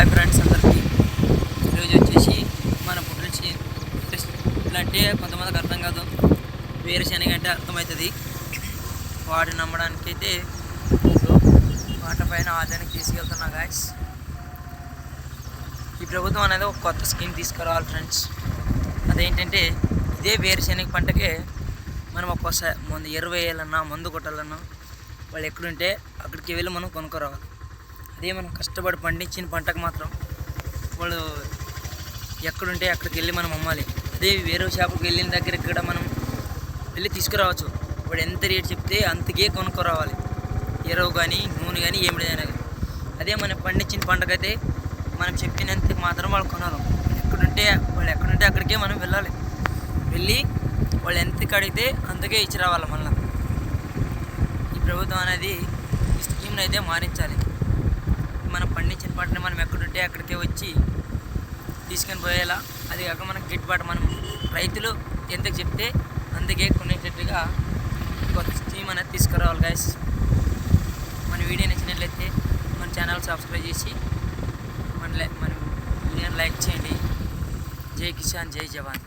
Hi friends అందరికీ ఈరోజు వచ్చేసి మన పుట్టిన ఇట్లా అంటే కొంతమందికి అర్థం కాదు. వేరుశనగ అంటే అర్థమవుతుంది. వాటిని నమ్మడానికి అయితే వాటిపైన ఆదాయానికి తీసుకెళ్తున్నా గాయస్ ఈ ప్రభుత్వం అనేది ఒక కొత్త స్కీమ్ తీసుకురావాలి ఫ్రెండ్స్ అదేంటంటే ఇదే వేరుశనగ పంటకే మనం ఒక్కోసారి ముందు ఎరువు వేయాలన్నా మందు కొట్టాలన్నా వాళ్ళు ఎక్కడుంటే అక్కడికి వెళ్ళి మనం కొనుక్కోరావాలి. అదే మనం కష్టపడి పండించిన పంటకు మాత్రం వాళ్ళు ఎక్కడుంటే అక్కడికి వెళ్ళి మనం అమ్మాలి. అదే వేరే షాపుకి వెళ్ళిన దగ్గరికి కూడా మనం వెళ్ళి తీసుకురావచ్చు. వాడు ఎంత రేట్ చెప్తే అంతకే కొనుక్కోరావాలి. ఎరువు కానీ నూనె కానీ ఏమిటైనా కానీ అదే మనం పండించిన పంటకైతే మనం చెప్పినంత మాత్రం వాళ్ళు కొనాలి. ఎక్కడుంటే వాళ్ళు ఎక్కడుంటే అక్కడికే మనం వెళ్ళాలి. వెళ్ళి వాళ్ళు ఎంతకి అడిగితే అంతకే ఇచ్చి రావాలి మళ్ళీ ఈ ప్రభుత్వం అనేది ఈ స్కీమ్ని అయితే మారించాలి. మనం పండించిన పంటని మనం ఎక్కడుంటే అక్కడికే వచ్చి తీసుకొని పోయేలా. అది కాక మనకు గిట్టుబాటు మనం రైతులు ఎంతకు చెప్తే అందుకే కొనేటట్టుగా కొత్త స్కీమ్ అనేది తీసుకురావాలి గైస్ మన వీడియో నచ్చినట్లయితే మన ఛానల్ సబ్స్క్రైబ్ చేసి మన మన వీడియోని లైక్ చేయండి. జై కిసాన్ జై జవాన్.